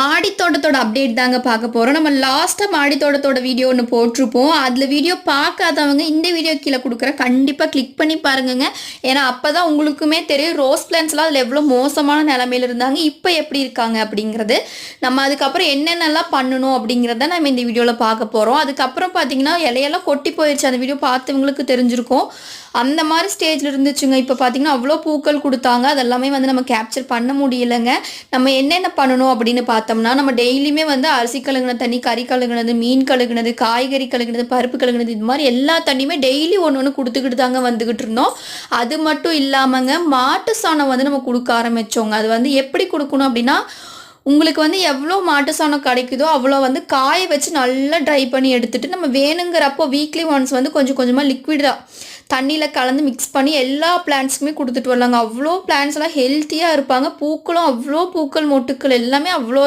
Bye. மாடித்தோட்டத்தோட update தாங்க பார்க்க போகிறோம் நம்ம லாஸ்ட்டாக மாடித்தோட்டத்தோட வீடியோ ஒன்று போட்டிருப்போம். அதில் வீடியோ பார்க்காதவங்க இந்த வீடியோ கீழே கொடுக்குற கண்டிப்பாக கிளிக் பண்ணி பாருங்கங்க. ஏன்னா அப்போ தான் உங்களுக்குமே தெரியும் ரோஸ் பிளான்ஸ்லாம் அதில் எவ்வளோ மோசமான நிலமையில இருந்தாங்க. இப்போ எப்படி இருக்காங்க அப்படிங்கிறது. நம்ம அதுக்கப்புறம் என்னென்னலாம் பண்ணணும் அப்படிங்கிறத நம்ம இந்த வீடியோவில் பார்க்க போகிறோம் அதுக்கப்புறம் பார்த்தீங்கன்னா இலையெல்லாம் கொட்டி போயிடுச்சு அந்த வீடியோ பார்த்தவங்களுக்கு தெரிஞ்சிருக்கும். அந்த மாதிரி ஸ்டேஜில் இருந்துச்சுங்க. இப்போ பார்த்தீங்கன்னா அவ்வளோ பூக்கள் கொடுத்தாங்க. அதெல்லாமே வந்து நம்ம கேப்சர் பண்ண முடியலைங்க. நம்ம என்னென்ன பண்ணணும் அப்படின்னு பார்த்தோம்னா நம்ம டெய்லியுமே வந்து அரிசி கழுகுன தண்ணி கறி கழுகுனது மீன் கழுகுனது காய்கறி கழுகுனது பருப்பு கழுகுனது இது மாதிரி எல்லா தண்ணியுமே டெய்லி ஒன்று ஒன்று கொடுத்துக்கிட்டு தாங்க வந்துக்கிட்டு இருந்தோம். அது மட்டும் இல்லாமங்க மாட்டு சாணம் வந்து நம்ம கொடுக்க ஆரம்பித்தோங்க அது வந்து எப்படி கொடுக்கணும் அப்படின்னா உங்களுக்கு வந்து எவ்வளோ மாட்டு சாணம் கிடைக்குதோ அவ்வளோ வந்து காய வச்சு நல்லா ட்ரை பண்ணி எடுத்துகிட்டு நம்ம வேணுங்கிறப்போ வீக்லி ஒன்ஸ் வந்து கொஞ்சம் கொஞ்சமாக லிக்விடாக தண்ணியில் கலந்து மிக்ஸ் பண்ணி எல்லா பிளான்ட்ஸுமே கொடுத்துட்டு வரலாங்க. அவ்வளோ பிளான்ட்ஸ்லாம் ஹெல்த்தியாக இருப்பாங்க. பூக்களும் அவ்வளோ பூக்கள் மொட்டுக்கள் எல்லாமே அவ்வளோ